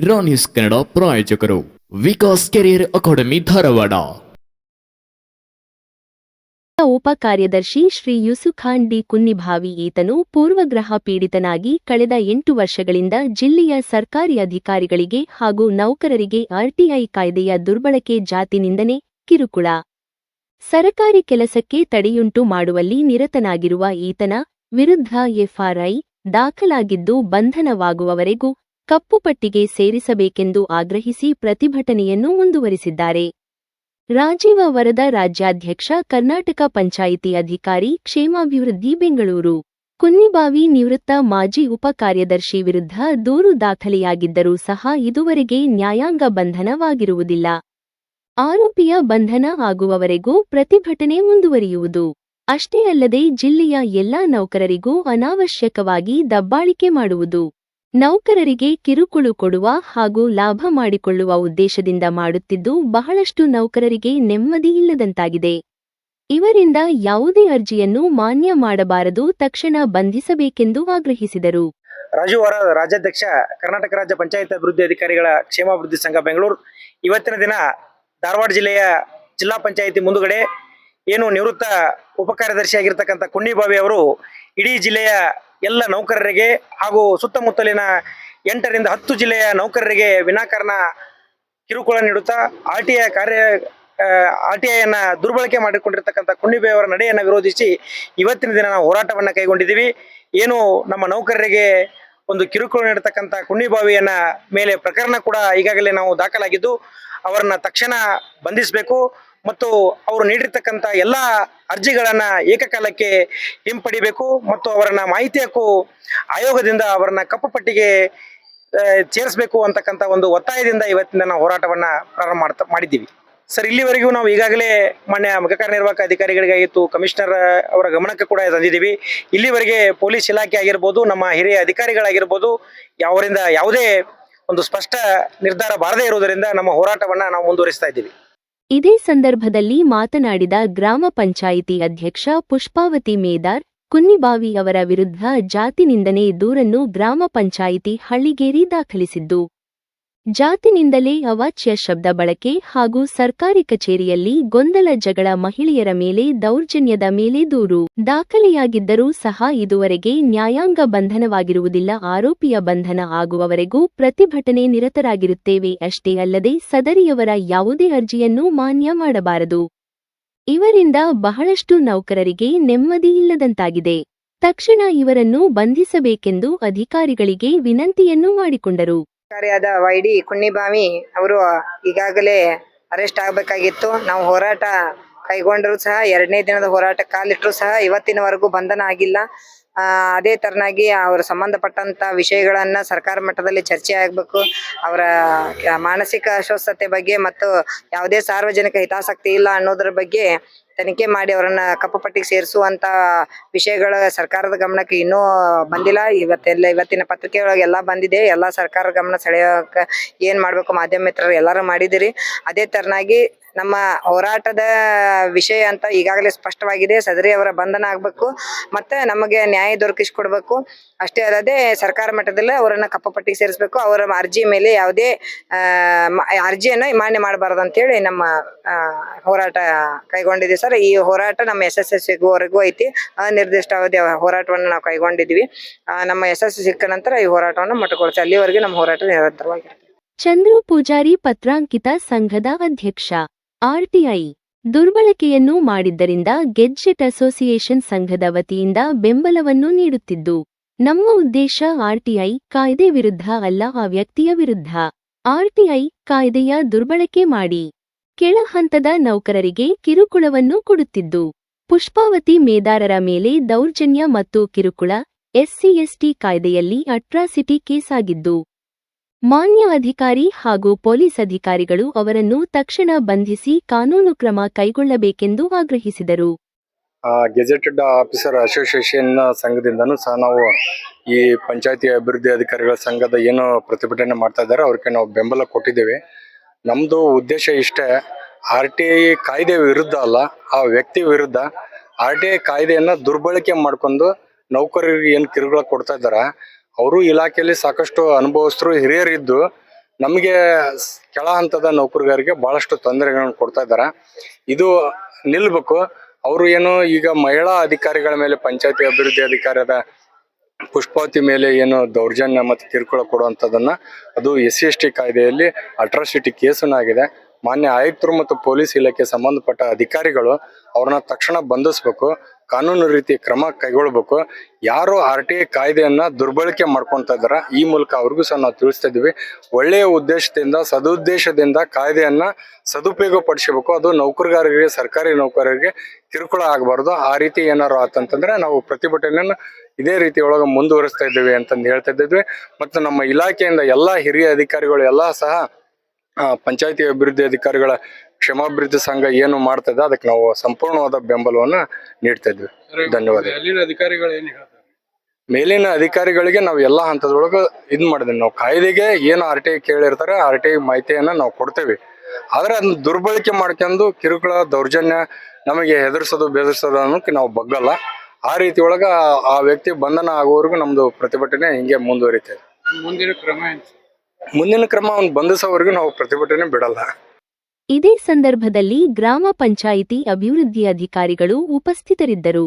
ರಾ ಕನ್ನಡ ಪ್ರಾಯೋಜಕರು Vikas career academy Dharwad. ಉಪ ಕಾರ್ಯದರ್ಶಿ ಶ್ರೀ ಯೂಸುಖಾನ್ ಡಿ ಕುನ್ನಿಭಾವಿ ಈತನು ಪೂರ್ವಗ್ರಹ ಪೀಡಿತನಾಗಿ ಕಳೆದ ಎಂಟು ವರ್ಷಗಳಿಂದ ಜಿಲ್ಲೆಯ ಸರ್ಕಾರಿ ಅಧಿಕಾರಿಗಳಿಗೆ ಹಾಗೂ ನೌಕರರಿಗೆ ಆರ್ಟಿಐ ಕಾಯ್ದೆಯ ದುರ್ಬಳಕೆ ಜಾತಿ ನಿಂದನೆ ಕಿರುಕುಳ. ಸರಕಾರಿ ಕೆಲಸಕ್ಕೆ ತಡೆಯುಂಟು ಮಾಡುವಲ್ಲಿ ನಿರತನಾಗಿರುವ ಈತನ ವಿರುದ್ಧ ಎಫ್ಆರ್ಐ ದಾಖಲಾಗಿದ್ದು ಬಂಧನವಾಗುವವರೆಗೂ ಕಪ್ಪುಪಟ್ಟಿಗೆ ಸೇರಿಸಬೇಕೆಂದು ಆಗ್ರಹಿಸಿ ಪ್ರತಿಭಟನೆಯನ್ನು ಮುಂದುವರಿಸಿದ್ದಾರೆ. ರಾಜೀವ ವರದ ರಾಜ್ಯಾಧ್ಯಕ್ಷ, ಕರ್ನಾಟಕ ಪಂಚಾಯಿತಿ ಅಧಿಕಾರಿ, ಕ್ಷೇಮಾಭಿವೃದ್ಧಿ ಬೆಂಗಳೂರು. ಕುನ್ನಿಬಾವಿ ನಿವೃತ್ತ ಮಾಜಿ ಉಪ ಕಾರ್ಯದರ್ಶಿ ವಿರುದ್ಧ ದೂರು ದಾಖಲೆಯಾಗಿದ್ದರೂ ಸಹ ಇದುವರೆಗೆ ನ್ಯಾಯಾಂಗ ಬಂಧನವಾಗಿರುವುದಿಲ್ಲ. ಆರೋಪಿಯ ಬಂಧನ ಆಗುವವರೆಗೂ ಪ್ರತಿಭಟನೆ ಮುಂದುವರಿಯುವುದು. ಅಷ್ಟೇ ಅಲ್ಲದೆ ಜಿಲ್ಲೆಯ ಎಲ್ಲಾ ನೌಕರರಿಗೂ ಅನಾವಶ್ಯಕವಾಗಿ ದಬ್ಬಾಳಿಕೆ ಮಾಡುವುದು. ನೌಕರರಿಗೆ ಕಿರುಕುಳು ಕೊಡುವ ಹಾಗೂ ಲಾಭ ಮಾಡಿಕೊಳ್ಳುವ ಉದ್ದೇಶದಿಂದ ಮಾಡುತ್ತಿದ್ದು ಬಹಳಷ್ಟು ನೌಕರರಿಗೆ ನೆಮ್ಮದಿ ಇಲ್ಲದಂತಾಗಿದೆ. ಇವರಿಂದ ಯಾವುದೇ ಅರ್ಜಿಯನ್ನು ಮಾನ್ಯ ಮಾಡಬಾರದು ತಕ್ಷಣ ಬಂಧಿಸಬೇಕೆಂದು ಆಗ್ರಹಿಸಿದರು. ರಾಜುವಾರ ರಾಜ್ಯಾಧ್ಯಕ್ಷ, ಕರ್ನಾಟಕ ರಾಜ್ಯ ಪಂಚಾಯತ್ ಅಭಿವೃದ್ಧಿ ಅಧಿಕಾರಿಗಳ ಕ್ಷೇಮಾಭಿವೃದ್ಧಿ ಸಂಘ ಬೆಂಗಳೂರು. ಇವತ್ತಿನ ದಿನ ಧಾರವಾಡ ಜಿಲ್ಲೆಯ ಜಿಲ್ಲಾ ಪಂಚಾಯಿತಿ ಮುಂದುಗಡೆ ಏನು ನಿವೃತ್ತ ಉಪ ಕಾರ್ಯದರ್ಶಿಯಾಗಿರ್ತಕ್ಕಂಥ ಕುಣ್ಣಿಬಾವಿ ಅವರು ಇಡೀ ಜಿಲ್ಲೆಯ ಎಲ್ಲ ನೌಕರರಿಗೆ ಹಾಗೂ ಸುತ್ತಮುತ್ತಲಿನ ಎಂಟರಿಂದ ಹತ್ತು ಜಿಲ್ಲೆಯ ನೌಕರರಿಗೆ ವಿನಾಕಾರಣ ಕಿರುಕುಳ ನೀಡುತ್ತಾ ಆರ್ ಟಿ ಐ ಕಾರ್ಯ ಆರ್ ಟಿ ಐಯನ್ನು ದುರ್ಬಳಕೆ ಮಾಡಿಕೊಂಡಿರ್ತಕ್ಕಂಥ ಕುಣ್ಣಿಬಾವಿ ಅವರ ನಡೆಯನ್ನು ವಿರೋಧಿಸಿ ಇವತ್ತಿನ ದಿನ ನಾವು ಹೋರಾಟವನ್ನು ಕೈಗೊಂಡಿದ್ದೀವಿ. ಏನು ನಮ್ಮ ನೌಕರರಿಗೆ ಒಂದು ಕಿರುಕುಳ ನೀಡತಕ್ಕಂಥ ಕುಣ್ಣಿಬಾವಿಯನ್ನ ಮೇಲೆ ಪ್ರಕರಣ ಕೂಡ ಈಗಾಗಲೇ ನಾವು ದಾಖಲಾಗಿದ್ದು, ಅವರನ್ನ ತಕ್ಷಣ ಬಂಧಿಸಬೇಕು. ಮತ್ತು ಅವರು ನೀಡಿರ್ತಕ್ಕಂಥ ಎಲ್ಲ ಅರ್ಜಿಗಳನ್ನ ಏಕಕಾಲಕ್ಕೆ ಹಿಂಪಡಿಬೇಕು ಮತ್ತು ಅವರನ್ನ ಮಾಹಿತಿ ಹಕ್ಕು ಆಯೋಗದಿಂದ ಅವರನ್ನ ಕಪ್ಪು ಪಟ್ಟಿಗೆ ಸೇರಿಸಬೇಕು ಅಂತಕ್ಕಂಥ ಒಂದು ಒತ್ತಾಯದಿಂದ ಇವತ್ತಿನ ನಾವು ಹೋರಾಟವನ್ನ ಪ್ರಾರಂಭ ಮಾಡ್ತಾ, ಮಾಡಿದ್ದೀವಿ. ಸರ್, ಇಲ್ಲಿವರೆಗೂ ನಾವು ಈಗಾಗಲೇ ಮಾನ್ಯ ಕಾರ್ಯನಿರ್ವಾಹಕ ಅಧಿಕಾರಿಗಳಿಗಾಗಿತ್ತು, ಕಮಿಷನರ್ ಅವರ ಗಮನಕ್ಕೆ ಕೂಡ ತಂದಿದ್ದೀವಿ. ಇಲ್ಲಿವರೆಗೆ ಪೊಲೀಸ್ ಇಲಾಖೆ ಆಗಿರ್ಬೋದು, ನಮ್ಮ ಹಿರಿಯ ಅಧಿಕಾರಿಗಳಾಗಿರ್ಬೋದು ಅವರಿಂದ ಯಾವುದೇ ಒಂದು ಸ್ಪಷ್ಟ ನಿರ್ಧಾರ ಬಾರದೇ ಇರುವುದರಿಂದ ನಮ್ಮ ಹೋರಾಟವನ್ನು ನಾವು ಮುಂದುವರಿಸ್ತಾ ಇದ್ದೀವಿ. ಇದೇ ಸಂದರ್ಭದಲ್ಲಿ ಮಾತನಾಡಿದ ಗ್ರಾಮ ಪಂಚಾಯಿತಿ ಅಧ್ಯಕ್ಷ ಪುಷ್ಪಾವತಿ ಮೇದಾರ್, ಕುನ್ನಿಬಾವಿ ಅವರ ವಿರುದ್ಧ ಜಾತಿ ನಿಂದನೆ ದೂರನ್ನು ಗ್ರಾಮ ಪಂಚಾಯಿತಿ ಹಳ್ಳಿಗೇರಿ ದಾಖಲಿಸಿದ್ದು. ಜಾತಿನಿಂದಲೇ ಅವಾಚ್ಯ ಶಬ್ದ ಬಳಕೆ ಹಾಗೂ ಸರ್ಕಾರಿ ಕಚೇರಿಯಲ್ಲಿ ಗೊಂದಲ ಜಗಳ ಮಹಿಳೆಯರ ಮೇಲೆ ದೌರ್ಜನ್ಯದ ಮೇಲೆ ದೂರು. ದಾಖಲೆಯಾಗಿದ್ದರೂ ಸಹ ಇದುವರೆಗೆ ನ್ಯಾಯಾಂಗ ಬಂಧನವಾಗಿರುವುದಿಲ್ಲ. ಆರೋಪಿಯ ಬಂಧನ ಆಗುವವರೆಗೂ ಪ್ರತಿಭಟನೆ ನಿರತರಾಗಿರುತ್ತೇವೆ. ಅಷ್ಟೇ ಅಲ್ಲದೆ ಸದರಿಯವರ ಯಾವುದೇ ಅರ್ಜಿಯನ್ನು ಮಾನ್ಯ ಮಾಡಬಾರದು. ಇವರಿಂದ ಬಹಳಷ್ಟು ನೌಕರರಿಗೆ ನೆಮ್ಮದಿ ಇಲ್ಲದಂತಾಗಿದೆ. ತಕ್ಷಣ ಇವರನ್ನು ಬಂಧಿಸಬೇಕೆಂದು ಅಧಿಕಾರಿಗಳಿಗೆ ವಿನಂತಿಯನ್ನು ಮಾಡಿಕೊಂಡರು. ಅಧಿಕಾರಿಯಾದ ವೈ ಡಿ ಕುಣ್ಣಿಬಾವಿ ಅವರು ಈಗಾಗಲೇ ಅರೆಸ್ಟ್ ಆಗಬೇಕಾಗಿತ್ತು. ನಾವು ಹೋರಾಟ ಕೈಗೊಂಡರೂ ಸಹ, ಎರಡನೇ ದಿನದ ಹೋರಾಟ ಕಾಲಿಟ್ಟರು ಸಹ ಇವತ್ತಿನವರೆಗೂ ಬಂಧನ ಆಗಿಲ್ಲ. ಅದೇ ತರನಾಗಿ ಅವ್ರ ಸಂಬಂಧಪಟ್ಟಂತ ವಿಷಯಗಳನ್ನ ಸರ್ಕಾರ ಮಟ್ಟದಲ್ಲಿ ಚರ್ಚೆ ಆಗಬೇಕು. ಅವರ ಮಾನಸಿಕ ಅಸ್ವಸ್ಥತೆ ಬಗ್ಗೆ ಮತ್ತು ಯಾವುದೇ ಸಾರ್ವಜನಿಕ ಹಿತಾಸಕ್ತಿ ಇಲ್ಲ ಅನ್ನೋದ್ರ ಬಗ್ಗೆ ತನಿಖೆ ಮಾಡಿ ಅವರನ್ನ ಕಪ್ಪು ಪಟ್ಟಿಗೆ ಸೇರಿಸುವಂತ ವಿಷಯಗಳ ಸರ್ಕಾರದ ಗಮನಕ್ಕೆ ಇನ್ನೂ ಬಂದಿಲ್ಲ. ಇವತ್ತೆಲ್ಲ, ಇವತ್ತಿನ ಪತ್ರಿಕೆ ಒಳಗೆ ಎಲ್ಲ ಬಂದಿದೆ. ಎಲ್ಲ ಸರ್ಕಾರ ಗಮನ ಸೆಳೆಯೋಕೆ ಏನ್ ಮಾಡ್ಬೇಕು ಮಾಧ್ಯಮ ಮಿತ್ರರು ಎಲ್ಲರೂ ಮಾಡಿದಿರಿ ಅದೇ ತರನಾಗಿ ನಮ್ಮ ಹೋರಾಟದ ವಿಷಯ ಅಂತ ಈಗಾಗಲೇ ಸ್ಪಷ್ಟವಾಗಿದೆ. ಸದರಿ ಅವರ ಬಂಧನ ಆಗ್ಬೇಕು. ಮತ್ತೆ ನಮಗೆ ನ್ಯಾಯ ದೊರಕಿಸ್ಕೊಡ್ಬೇಕು. ಅಷ್ಟೇ ಅಲ್ಲದೆ ಸರ್ಕಾರ ಮಟ್ಟದಲ್ಲಿ ಅವರನ್ನ ಕಪ್ಪಪಟ್ಟಿಗೆ ಸೇರಿಸಬೇಕು. ಅವರ ಅರ್ಜಿ ಮೇಲೆ ಯಾವುದೇ ಅರ್ಜಿಯನ್ನು ಮಾನ್ಯ ಮಾಡಬಾರದು ಅಂತೇಳಿ ನಮ್ಮ ಹೋರಾಟ ಕೈಗೊಂಡಿದೆ ಸರ್. ಈ ಹೋರಾಟ ನಮ್ಮ ಎಸ್ ಸಿಗುವವರೆಗೂ ಐತಿ. ಅನಿರ್ದಿಷ್ಟಾವಧಿ ಹೋರಾಟವನ್ನು ನಾವು ಕೈಗೊಂಡಿದ್ವಿ ನಮ್ಮ ಎಸ್ ಸಿಕ್ಕ ನಂತರ ಈ ಹೋರಾಟವನ್ನು ಮುಟ್ಟುಕೊಳ್ತೀವಿ ಅಲ್ಲಿವರೆಗೆ ನಮ್ಮ ಹೋರಾಟ ನಿರಂತರವಾಗಿರುತ್ತೆ. ಚಂದ್ರು ಪೂಜಾರಿ ಪತ್ರಾಂಕಿತ ಸಂಘದ ಅಧ್ಯಕ್ಷ. ಆರ್ಟಿಐ ದುರ್ಬಳಕೆಯನ್ನು ಮಾಡಿದ್ದರಿಂದ ಗೆಜ್ಜೆಟ್ ಅಸೋಸಿಯೇಷನ್ ಸಂಘದ ವತಿಯಿಂದ ಬೆಂಬಲವನ್ನು ನೀಡುತ್ತಿದ್ದು, ನಮ್ಮ ಉದ್ದೇಶ ಆರ್ಟಿಐ ಕಾಯ್ದೆ ವಿರುದ್ಧ ಅಲ್ಲ, ಆ ವ್ಯಕ್ತಿಯ ವಿರುದ್ಧ. ಆರ್ಟಿಐ ಕಾಯ್ದೆಯ ದುರ್ಬಳಕೆ ಮಾಡಿ ಕೆಳ ಹಂತದ ನೌಕರರಿಗೆ ಕಿರುಕುಳವನ್ನು ಕೊಡುತ್ತಿದ್ದು, ಪುಷ್ಪಾವತಿ ಮೇದಾರರ ಮೇಲೆ ದೌರ್ಜನ್ಯ ಮತ್ತು ಕಿರುಕುಳ ಎಸ್ಸಿಎಸ್ಟಿ ಕಾಯ್ದೆಯಲ್ಲಿ ಅಟ್ರಾಸಿಟಿ ಕೇಸಾಗಿದ್ದು ಮಾನ್ಯ ಅಧಿಕಾರಿ ಹಾಗೂ ಪೊಲೀಸ್ ಅಧಿಕಾರಿಗಳು ಅವರನ್ನು ತಕ್ಷಣ ಬಂಧಿಸಿ ಕಾನೂನು ಕ್ರಮ ಕೈಗೊಳ್ಳಬೇಕೆಂದು ಆಗ್ರಹಿಸಿದರು. ಗೆಜೆಟೆಡ್ ಆಫೀಸರ್ ಅಸೋಸಿಯೇಷನ್ ಸಂಘದಿಂದನೂ ಸಹ ನಾವು ಈ ಪಂಚಾಯತಿ ಅಭಿವೃದ್ಧಿ ಅಧಿಕಾರಿಗಳ ಸಂಘದ ಏನು ಪ್ರತಿಭಟನೆ ಮಾಡ್ತಾ ಇದ್ದಾರೆ, ಅವ್ರಿಗೆ ನಾವು ಬೆಂಬಲ ಕೊಟ್ಟಿದ್ದೇವೆ. ನಮ್ಮದು ಉದ್ದೇಶ ಇಷ್ಟೇ, ಆರ್ ಟಿ ಐ ಕಾಯ್ದೆ ವಿರುದ್ಧ ಅಲ್ಲ, ಆ ವ್ಯಕ್ತಿ ವಿರುದ್ಧ ಆರ್ ಟಿ ಐ ಕಾಯ್ದೆಯನ್ನು ದುರ್ಬಳಕೆ ಮಾಡ್ಕೊಂಡು ನೌಕರರಿಗೆ ಏನು ಕಿರುಕುಳ ಕೊಡ್ತಾ ಇದ್ದಾರೆ ಅವರು ಇಲಾಖೆಯಲ್ಲಿ ಸಾಕಷ್ಟು ಅನುಭವಸ್ಥರು ಹಿರಿಯರಿದ್ದು ನಮಗೆ ಕೆಳ ಹಂತದ ನೌಕರರಿಗೆ ಬಹಳಷ್ಟು ತೊಂದರೆಗಳನ್ನು ಕೊಡ್ತಾ ಇದ್ದಾರೆ. ಇದು ನಿಲ್ಬೇಕು. ಅವರು ಏನು ಈಗ ಮಹಿಳಾ ಅಧಿಕಾರಿಗಳ ಮೇಲೆ, ಪಂಚಾಯತಿ ಅಭಿವೃದ್ಧಿ ಅಧಿಕಾರದ ಪುಷ್ಪಾವತಿ ಮೇಲೆ ಏನು ದೌರ್ಜನ್ಯ ಮತ್ತು ಕಿರುಕುಳ ಕೊಡುವಂಥದ್ದನ್ನು ಅದು ಎಸ್ ಸಿ ಎಸ್ ಟಿ ಕಾಯ್ದೆಯಲ್ಲಿ ಅಟ್ರಾಸಿಟಿ ಕೇಸನ್ನಾಗಿದೆ ಮಾನ್ಯ ಆಯುಕ್ತರು ಮತ್ತು ಪೊಲೀಸ್ ಇಲಾಖೆ ಸಂಬಂಧಪಟ್ಟ ಅಧಿಕಾರಿಗಳು ಅವ್ರನ್ನ ತಕ್ಷಣ ಬಂಧಿಸ್ಬೇಕು. ಕಾನೂನು ರೀತಿ ಕ್ರಮ ಕೈಗೊಳ್ಬೇಕು. ಯಾರು ಆರ್ ಟಿ ಐ ಕಾಯ್ದೆಯನ್ನ ದುರ್ಬಳಕೆ ಮಾಡ್ಕೊತಾ ಇದಾರ, ಈ ಮೂಲಕ ಅವ್ರಿಗೂ ಸಹ ನಾವು ತಿಳಿಸ್ತಾ ಇದೀವಿ. ಒಳ್ಳೆಯ ಉದ್ದೇಶದಿಂದ, ಸದುದ್ದೇಶದಿಂದ ಕಾಯ್ದೆಯನ್ನ ಸದುಪಯೋಗ ಪಡಿಸಬೇಕು ಅದು ನೌಕರಗಾರರಿಗೆ, ಸರ್ಕಾರಿ ನೌಕರರಿಗೆ ಕಿರುಕುಳ ಆಗಬಾರ್ದು. ಆ ರೀತಿ ಏನಾರು ಆತಂತಂದ್ರೆ ನಾವು ಪ್ರತಿಭಟನೆಯನ್ನು ಇದೇ ರೀತಿ ಒಳಗೆ ಮುಂದುವರಿಸ್ತಾ ಇದ್ದೀವಿ ಅಂತಂದು ಹೇಳ್ತಾ ಇದ್ದಿದ್ವಿ ಮತ್ತು ನಮ್ಮ ಇಲಾಖೆಯಿಂದ ಎಲ್ಲ ಹಿರಿಯ ಅಧಿಕಾರಿಗಳು, ಎಲ್ಲ ಸಹ ಪಂಚಾಯಿತಿ ಪಂಚಾಯತಿ ಅಭಿವೃದ್ಧಿ ಅಧಿಕಾರಿಗಳ ಕ್ಷೇಮಾಭಿವೃದ್ಧಿ ಸಂಘ ಏನು ಮಾಡ್ತಾ ಇದೆ ಅದಕ್ಕೆ ನಾವು ಸಂಪೂರ್ಣವಾದ ಬೆಂಬಲವನ್ನ ನೀಡ್ತಾ ಇದ್ವಿ. ಧನ್ಯವಾದ. ಮೇಲಿನ ಅಧಿಕಾರಿಗಳಿಗೆ ನಾವು ಎಲ್ಲಾ ಹಂತದೊಳಗೆ ಇದ್ ಮಾಡಿದ್ವಿ ನಾವು ಕಾಯ್ದೆಗೆ ಏನು ಆರ್ ಟಿ ಐ ಕೇಳಿರ್ತಾರೆ ಆರ್ ಟಿ ಐ ಮಾಹಿತಿಯನ್ನ ನಾವು ಕೊಡ್ತೇವೆ. ಆದ್ರೆ ಅದನ್ನ ದುರ್ಬಳಕೆ ಮಾಡ್ಕೊಂಡು ಕಿರುಕುಳ ದೌರ್ಜನ್ಯ ನಮಗೆ ಹೆದರ್ಸೋದು ಬೆದರ್ಸೋದು ಅನ್ನೋಕೆ ನಾವು ಬಗ್ಗಲ್ಲ. ಆ ರೀತಿ ಒಳಗ ಆ- ವ್ಯಕ್ತಿ ಬಂಧನ ಆಗುವವರೆಗೂ ನಮ್ದು ಪ್ರತಿಭಟನೆ ಹಿಂಗೆ ಮುಂದುವರಿತೇವೆ ಮುಂದಿನ ಕ್ರಮ ಮುಂದಿನ ಕ್ರಮ ಅವ್ನು ಬಂಧಿಸೋವರೆಗೂ ನಾವು ಪ್ರತಿಭಟನೆ ಬಿಡಲ್ಲ. ಇದೇ ಸಂದರ್ಭದಲ್ಲಿ ಗ್ರಾಮ ಪಂಚಾಯಿತಿ ಅಭಿವೃದ್ಧಿ ಅಧಿಕಾರಿಗಳು ಉಪಸ್ಥಿತರಿದ್ದರು.